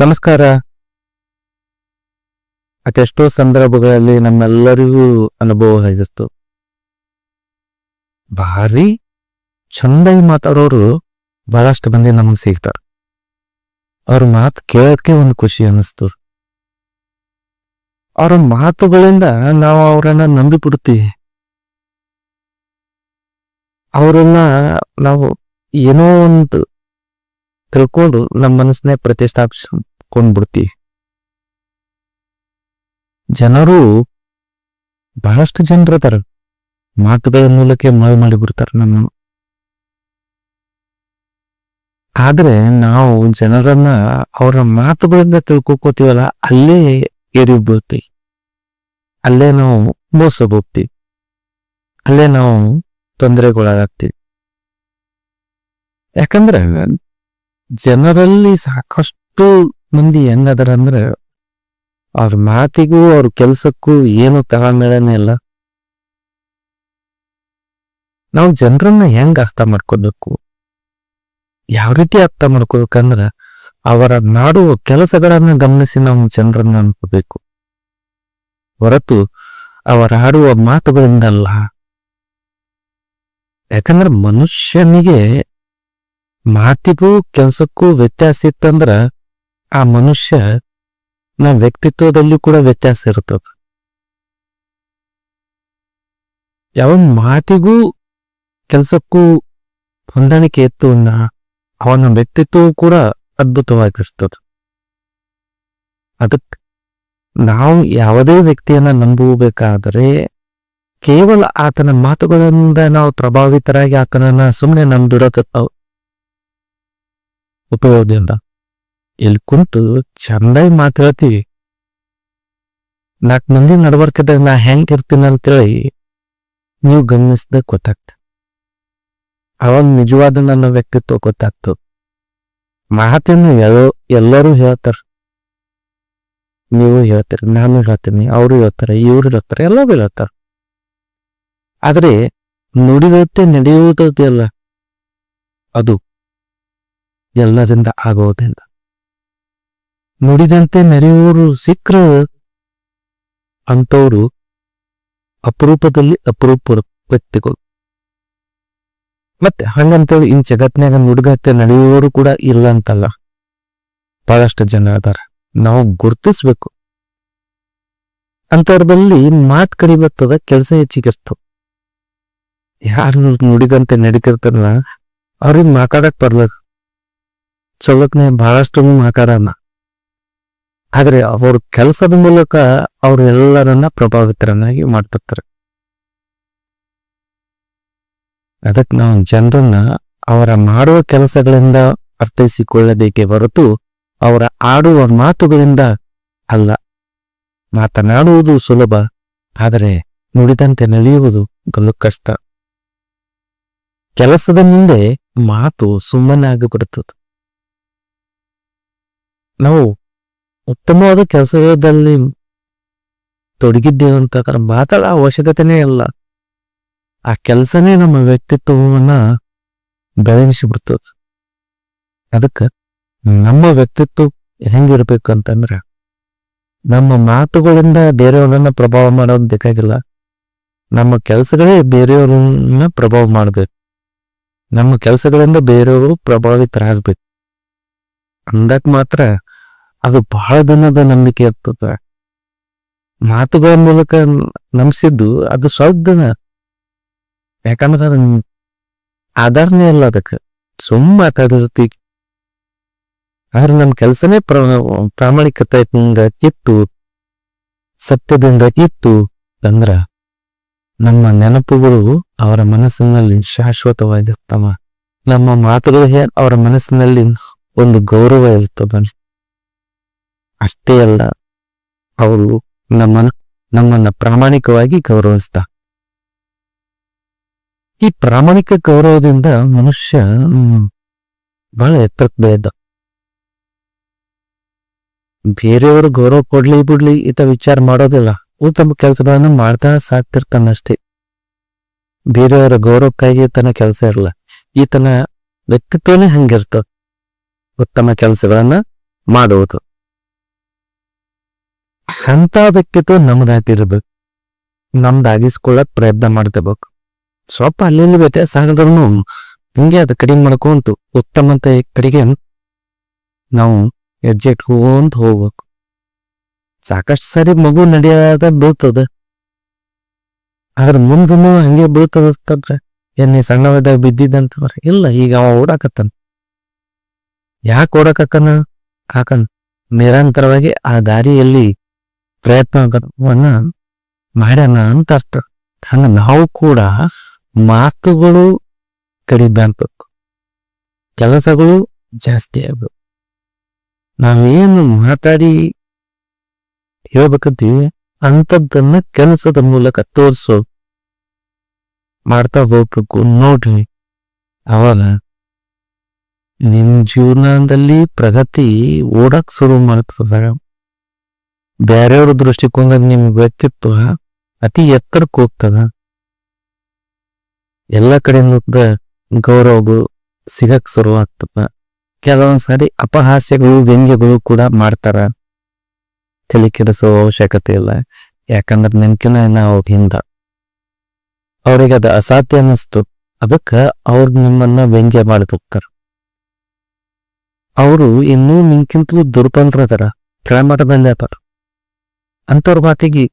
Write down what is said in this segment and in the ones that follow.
ನಮಸ್ಕಾರ. ಅದೆಷ್ಟೋ ಸಂದರ್ಭಗಳಲ್ಲಿ ನಮ್ಮೆಲ್ಲರಿಗೂ ಅನುಭವ ಆಗಿತ್ತು ಭಾರಿ ಚಂದಾಗಿ ಮಾತಾಡೋರು ಬಹಳಷ್ಟು ಮಂದಿ ನಮಗೆ ಸಿಗ್ತಾರ. ಅವ್ರ ಮಾತು ಕೇಳೋಕ್ಕೆ ಒಂದು ಖುಷಿ ಅನ್ನಿಸ್ತು. ಅವ್ರ ಮಾತುಗಳಿಂದ ನಾವು ಅವರನ್ನ ನಂಬಿಬಿಡ್ತೀವಿ ಅವರನ್ನ ನಾವು ಏನೋ ಒಂದು ತಿಳ್ಕೊಂಡು ನಮ್ಮ ಮನಸ್ಸನ್ನೇ ಪ್ರತಿಷ್ಠಾಪಿಸ್ಕೊಂಡ್ ಬಿಡ್ತೀವಿ ಜನರು ಬಹಳಷ್ಟು ಜನರು ಅದಾರ ಮಾತುಗಳ ಮೂಲಕ ಮಳೆ ಮಾಡಿ ಬಿಡ್ತಾರ ನಮ್ಮ ಆದ್ರೆ ನಾವು ಜನರನ್ನ ಅವರ ಮಾತುಗಳಿಂದ ತಿಳ್ಕೊಕೋತೀವಲ್ಲ, ಅಲ್ಲೇ ಏರಿ ಅಲ್ಲೇ ನಾವು ಮೋಸ ಹೋಗ್ತೀವಿ ಅಲ್ಲೇ ನಾವು ತೊಂದರೆಗೊಳಗಾಗ್ತೀವಿ ಯಾಕಂದ್ರೆ ಜನರಲ್ಲಿ ಸಾಕಷ್ಟು ಮಂದಿ ಹೆಂಗದಾರ ಅಂದ್ರೆ ಅವ್ರ ಮಾತಿಗೂ ಅವ್ರ ಕೆಲ್ಸಕ್ಕೂ ಏನು ತಾಳ್ಮೇಳನೇ ಇಲ್ಲ. ನಾವು ಜನರನ್ನ ಹೆಂಗ ಅರ್ಥ ಮಾಡ್ಕೋಬೇಕು ಯಾವ ರೀತಿ ಅರ್ಥ ಮಾಡ್ಕೋಬೇಕಂದ್ರ ಅವರ ಮಾಡುವ ಕೆಲಸಗಳನ್ನ ಗಮನಿಸಿ ನಾವು ಜನರನ್ನ ಅನ್ಕೋಬೇಕು. ಹೊರತು ಅವರ ಆಡುವ ಮಾತುಗಳಿಂದಲ್ಲ. ಯಾಕಂದ್ರೆ ಮನುಷ್ಯನಿಗೆ ಮಾತಿಗೂ ಕೆಲ್ಸಕ್ಕೂ ವ್ಯತ್ಯಾಸ ಇತ್ತಂದ್ರ ಆ ಮನುಷ್ಯ ನಮ್ಮ ವ್ಯಕ್ತಿತ್ವದಲ್ಲಿ ಕೂಡ ವ್ಯತ್ಯಾಸ ಇರ್ತದ. ಯಾವ ಮಾತಿಗೂ ಕೆಲಸಕ್ಕೂ ಹೊಂದಾಣಿಕೆ ಇತ್ತು ಅವನ ವ್ಯಕ್ತಿತ್ವವು ಕೂಡ ಅದ್ಭುತವಾಗಿರ್ತದ. ಅದಕ್ಕೆ ನಾವು ಯಾವುದೇ ವ್ಯಕ್ತಿಯನ್ನ ನಂಬಬೇಕಾದರೆ ಕೇವಲ ಆತನ ಮಾತುಗಳಿಂದ ನಾವು ಪ್ರಭಾವಿತರಾಗಿ ಆತನನ್ನ ಸುಮ್ಮನೆ ನಂಬಿಡೋದ ಉಪಯೋಗ ಇಲ್ಲ ಕುಂತು ಚಂದಾಗಿ ಮಾತಾಡ್ತೀವಿ ನಾಲ್ಕು ಮಂದಿ ನಡವರ್ಕದಾಗ ನಾ ಹೆಂಗ್ ಇರ್ತೀನಿ ಅಂತೇಳಿ ನೀವು ಗಮನಿಸಿದ ಗೊತ್ತಾಗ್ತ. ಅವಾಗ ನಿಜವಾದ ನನ್ನ ವ್ಯಕ್ತಿತ್ವ ಗೊತ್ತಾಗ್ತು. ಮಾತನ್ನು ಎಲ್ಲೋ, ಎಲ್ಲರೂ ಹೇಳ್ತಾರ. ನೀವು ಹೇಳ್ತೀರಿ, ನಾನು ಹೇಳ್ತೀನಿ, ಅವರು ಹೇಳ್ತಾರೆ, ಇವ್ರು ಹೇಳ್ತಾರೆ, ಎಲ್ಲರೂ ಹೇಳ್ತಾರ. ಆದ್ರೆ ನುಡಿದಂತೆ ನಡೆಯುವುದಲ್ಲ ಅದು ಎಲ್ಲರಿಂದ ಆಗೋದಿಲ್ಲ ನುಡಿದಂತೆ ನಡೆಯುವರು ಸಿಕ್ಕ್ರ ಅಂತವರು ಅಪರೂಪದಲ್ಲಿ ಅಪರೂಪ ವ್ಯಕ್ತಿಗಳು. ಮತ್ತೆ ಹಂಗಂತೇಳಿ ಇನ್ ಜಗತ್ನಾಗ ನುಡಿಗತ್ತೆ ನಡೆಯುವವರು ಕೂಡ ಇಲ್ಲ ಅಂತಲ್ಲ. ಬಹಳಷ್ಟು ಜನ ಅದಾರ. ನಾವು ಗುರ್ತಿಸ್ಬೇಕು. ಅಂತವ್ರದಲ್ಲಿ ಮಾತ್ ಕಡಿಬರ್ತದ ಕೆಲಸ ಹೆಚ್ಚಿಗೆಷ್ಟು ಯಾರು ನುಡಿದಂತೆ ನಡೀತಿರ್ತಾರಲ್ಲ, ಅವ್ರಿಗೆ ಮಾತಾಡಕ್ ಬರ್ಲ ಚೊಲಕ್ನೆ ಬಹಳಷ್ಟು ಮಾತಾಡಲ್ಲ ಆದ್ರೆ ಅವ್ರ ಕೆಲಸದ ಮೂಲಕ ಅವರೆಲ್ಲರನ್ನ ಪ್ರಭಾವಿತರನ್ನಾಗಿ ಮಾಡ್ತಿರ್ತಾರೆ. ಅದಕ್ಕೆ ನಾವು ಜನರನ್ನ ಅವರ ಮಾಡುವ ಕೆಲಸಗಳಿಂದ ಅರ್ಥೈಸಿಕೊಳ್ಳಬೇಕೇ ಹೊರತು ಅವರ ಆಡುವ ಮಾತುಗಳಿಂದ ಅಲ್ಲ. ಮಾತನಾಡುವುದು ಸುಲಭ, ಆದರೆ ನುಡಿದಂತೆ ನಡೆಯುವುದು ಗಲ್ಲು ಕಷ್ಟ. ಕೆಲಸದ ಮುಂದೆ ಮಾತು ಸುಮ್ಮನೆ ಆಗಿಬಿಡುತ್ತದೆ ನಾವು ಉತ್ತಮವಾದ ಕೆಲಸದಲ್ಲಿ ತೊಡಗಿದ್ದೇವೆ ಮಾತಾಡ ಮಾತಾಡೋ ಅವಶ್ಯಕತೆನೇ ಇಲ್ಲ. ಆ ಕೆಲಸನೇ ನಮ್ಮ ವ್ಯಕ್ತಿತ್ವವನ್ನ ಬೆಳಗಿಸಿ ಬಿಡ್ತದ ಅದಕ್ಕೆ ನಮ್ಮ ವ್ಯಕ್ತಿತ್ವ ಹೆಂಗಿರ್ಬೇಕು ಅಂತಂದ್ರೆ ನಮ್ಮ ಮಾತುಗಳಿಂದ ಬೇರೆಯವರನ್ನ ಪ್ರಭಾವ ಮಾಡೋದು ಬೇಕಾಗಿಲ್ಲ. ನಮ್ಮ ಕೆಲಸಗಳೇ ಬೇರೆಯವರನ್ನ ಪ್ರಭಾವ ಮಾಡಬೇಕು. ನಮ್ಮ ಕೆಲಸಗಳಿಂದ ಬೇರೆಯವರು ಪ್ರಭಾವಿತರಾಗಬೇಕು. ಅಂದಕ್ ಮಾತ್ರ ಅದು ಬಹಳ ದಿನದ ನಂಬಿಕೆ ಇರ್ತದ ಮಾತುಗಳ ಮೂಲಕ ನಂಬಿಸಿದ್ದು ಅದು ಸ್ವಲ್ಪ ದಿನ. ಯಾಕಂದ್ರೆ ಅದ ಆಧಾರನೇ ಇಲ್ಲ ಅದಕ್ಕೆ. ಸುಮ್ಮ ಮಾತಾಡಿರ್ತಿ. ಆದ್ರೆ ನಮ್ಮ ಕೆಲ್ಸನೇ ಪ್ರ ಪ್ರಾಮಾಣಿಕತೆಯಿಂದ ಇತ್ತು. ಸತ್ಯದಿಂದ ಇತ್ತು ಅಂದ್ರ ನಮ್ಮ ನೆನಪುಗಳು ಅವರ ಮನಸ್ಸಿನಲ್ಲಿ ಶಾಶ್ವತವಾಗಿರ್ತವ. ನಮ್ಮ ಮಾತುಗಳಿಗೆ ಅವರ ಮನಸ್ಸಿನಲ್ಲಿ ಒಂದು ಗೌರವ ಇರ್ತದ. ಅಷ್ಟೇ ಅಲ್ಲ, ಅವರು ನಮ್ಮನ್ನ ನಮ್ಮನ್ನ ಪ್ರಾಮಾಣಿಕವಾಗಿ ಗೌರವಿಸ್ತ. ಈ ಪ್ರಾಮಾಣಿಕ ಗೌರವದಿಂದ ಮನುಷ್ಯ ಬಹಳ ಎತ್ತರಕ್ಕೆ ಬೆಳೆದ ಬೇರೆಯವರು ಗೌರವ ಕೊಡ್ಲಿ ಬಿಡ್ಲಿ ಈತ ವಿಚಾರ ಮಾಡೋದಿಲ್ಲ. ಉತ್ತಮ ಕೆಲಸಗಳನ್ನ ಮಾಡ್ತಾ ಸಾಕ್ತಿರ್ತಾನಷ್ಟೇ. ಬೇರೆಯವರ ಗೌರವಕ್ಕಾಗಿ ತನ್ನ ಕೆಲಸ ಇರಲ್ಲ. ಈತನ ವ್ಯಕ್ತಿತ್ವನೇ ಹಂಗಿರ್ತ. ಉತ್ತಮ ಕೆಲಸಗಳನ್ನ ಮಾಡುವುದು. ಅಂತ ವ್ಯಕ್ತಿತ್ವ ನಮ್ದಾಗಿರ್ಬೇಕು ನಮ್ದಾಗಿಸ್ಕೊಳ್ಳಕ್ ಪ್ರಯತ್ನ ಮಾಡ್ತಿರ್ಬೇಕು. ಸ್ವಲ್ಪ ಅಲ್ಲಿ ವ್ಯತ್ಯಾಸ ಆಗದ್ರೂ ಹಿಂಗೆ ಅದು ಕಡಿಮೆ ಮಾಡ್ಕೊಂತು ಅಂತ ಕಡೆಗೆ ನಾವು ಹೆಜ್ಜೆ ಇಟ್ಕೊಂತ ಹೋಗ್ಬೇಕು. ಸಾಕಷ್ಟು ಸರಿ ಮಗು ನಡೆಯದ ಬೀಳ್ತದ. ಆದ್ರ ಮುಂದೂ ಹಂಗೆ ಬೀಳ್ತದ ಅಂತಂದ್ರೆ ಏನ್ ನೀ ಸಣ್ಣವಿದ್ದಾಗ ಬಿದ್ದಿದ್ದಂತಂದ್ರೆ ಇಲ್ಲ, ಈಗ ಅವ ಓಡಾಕತ್ತಾನ. ಯಾಕೆ ಓಡಾಕನ ಹಾಕನ್ ನಿರಂತರವಾಗಿ ಆ ದಾರಿಯಲ್ಲಿ ಪ್ರಯತ್ನವನ್ನ ಮಾಡ್ಯಾನ ಅಂತ ಅರ್ಥ. ಹಂಗ ನಾವು ಕೂಡ ಮಾತುಗಳು ಕಡಿಮೆ ಆಗ್ಬೇಕು ಕೆಲಸಗಳು ಜಾಸ್ತಿ ಆಗ್ಬೇಕು. ನಾವೇನು ಮಾತಾಡಿ ಹೇಳ್ಬೇಕಂತೀವಿ, ಅಂಥದ್ದನ್ನ ಕೆಲಸದ ಮೂಲಕ ತೋರಿಸೋ. ಮಾಡ್ತಾ ಹೋಗ್ಬೇಕು ನೋಡ್ರಿ. ಅವಾಗ ನಿಮ್ಮ ಜೀವನದಲ್ಲಿ ಪ್ರಗತಿ ಓಡಕ್ ಶುರು ಮಾಡ್ತದ. ಬೇರೆಯವ್ರ ದೃಷ್ಟಿಕೋನ ನಿಮ್ ವ್ಯಕ್ತಿತ್ವ ಅತಿ ಎತ್ತರಕ್ಕೆ ಹೋಗ್ತದ. ಎಲ್ಲ ಕಡೆಯಿಂದ ಗೌರವಗಳು ಸಿಗಕ್ ಶುರು ಆಗ್ತದ. ಕೆಲವೊಂದ್ ಸಾರಿ ಅಪಹಾಸ್ಯಗಳು, ವ್ಯಂಗ್ಯಗಳು ಕೂಡ ಮಾಡ್ತಾರ. ತಲೆ ಕೆಡಿಸೋ ಅವಶ್ಯಕತೆ ಇಲ್ಲ. ಯಾಕಂದ್ರೆ ನೆನ್ಕಿನ ನಾವು ಹಿಂದ. ಅವ್ರಿಗೆ ಅದು ಅಸಾಧ್ಯ ಅನ್ನಿಸ್ತು. ಅದಕ್ಕ ಅವ್ರು ನಿಮ್ಮನ್ನ ವ್ಯಂಗ್ಯ ಮಾಡ್ತಿರ್ತಾರ ಅವರು ಇನ್ನೂ ನಿಂಕಿಂತಲೂ ದುರ್ಬಲರದಾರ. ಕೆಳಮಟ್ಟದಲ್ಲಿ ಅದಾರ. ಅಂತವ್ರ ಮಾತಿಗೆ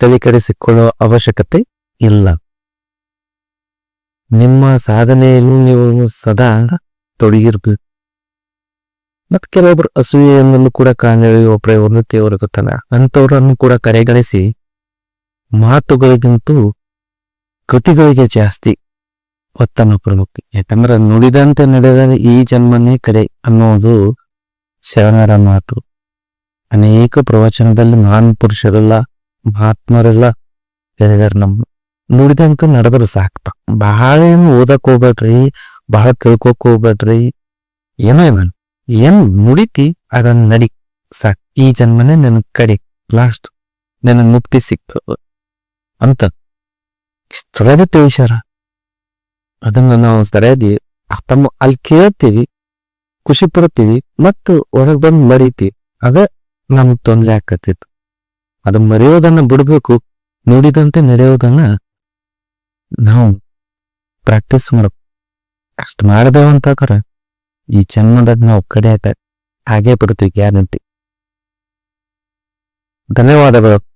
ತಲೆ ಕೆಡಿಸಿಕೊಳ್ಳೋ ಅವಶ್ಯಕತೆ ಇಲ್ಲ. ನಿಮ್ಮ ಸಾಧನೆಯನ್ನು ನೀವು ಸದಾ ತೊಡಗಿರ್ಬೇಕು. ಮತ್ ಕೆಲವೊಬ್ರು ಅಸೂಯೆಯನ್ನು ಕೂಡ ಕಾಣೆಳೆಯುವ ಉನ್ನತಿಯವರು ಗೊತ್ತಲ್ಲ ಅಂಥವ್ರನ್ನು ಕೂಡ ಕರೆಗಳಿಸಿ ಮಾತುಗಳಿಗಿಂತೂ ಕೃತಿಗಳಿಗೆ ಜಾಸ್ತಿ ಒತ್ತನ್ನು ಕೊಡಬೇಕು. ಯಾಕಂದ್ರೆ ನುಡಿದಂತೆ ನಡೆದರೆ ಈ ಜನ್ಮನೇ ಕಡೆ ಅನ್ನೋದು ಶರಣರ ಮಾತು. ಅನೇಕ ಪ್ರವಚನದಲ್ಲಿ ಮಹಾನ್ ಪುರುಷರೆಲ್ಲ, ಮಹಾತ್ಮರೆಲ್ಲ ಹೇಳಿದಾರೆ ನಮ್ಮ ನುಡಿದಂತ ನಡೆದ್ರೆ ಸಾಕ್ತ. ಬಹಳ ಏನು ಓದಕ್ ಹೋಗ್ಬೇಡ್ರಿ, ಬಹಳ ಕೇಳ್ಕೋಕ್ ಹೋಗ್ಬೇಡ್ರಿ. ಏನೋ ಏನು ಏನ್ ನುಡಿತಿ, ಅದನ್ನ ನಡಿ, ಸಾಕ್. ಈ ಜನ್ಮನೇ ನನ್ ಕಡಿ ಲಾಸ್ಟ್ ನನ್ನ ಮುಕ್ತಿ ಸಿಕ್ತ ಅಂತ. ಇಷ್ಟೊಳಗೆ ತಿಳಿಸ್ಯಾರ ಅದನ್ನ ನಾವು ಸರಿಯಾಗಿ ಅರ್ಥ ಮಾ- ಅಲ್ಲಿ ಕೇಳ್ತೀವಿ, ಖುಷಿ ಪಡ್ತೀವಿ, ಮತ್ತು ಹೊರಗೆ ಬಂದು ಮರಿತೀವಿ. ಅದ ನಮ್ಗ್ ತೊಂದರೆ ಆಕತ್ತಿತ್ತು. ಅದು ಮರೆಯೋದನ್ನ ಬಿಡಬೇಕು, ನುಡಿದಂತೆ ನಡೆಯೋದನ್ನ ನಾವು ಪ್ರಾಕ್ಟೀಸ್ ಮಾಡ್ಬೇಕು. ಅಷ್ಟು ಮಾಡ್ದೇವಂತಾಕರ ಈ ಜನ್ಮದಾಗ ನಾವು ಕಡೆ ಹಾಗೆ ಬಿಡ್ತೀವಿ ಗ್ಯಾರಂಟಿ ಧನ್ಯವಾದಗಳು.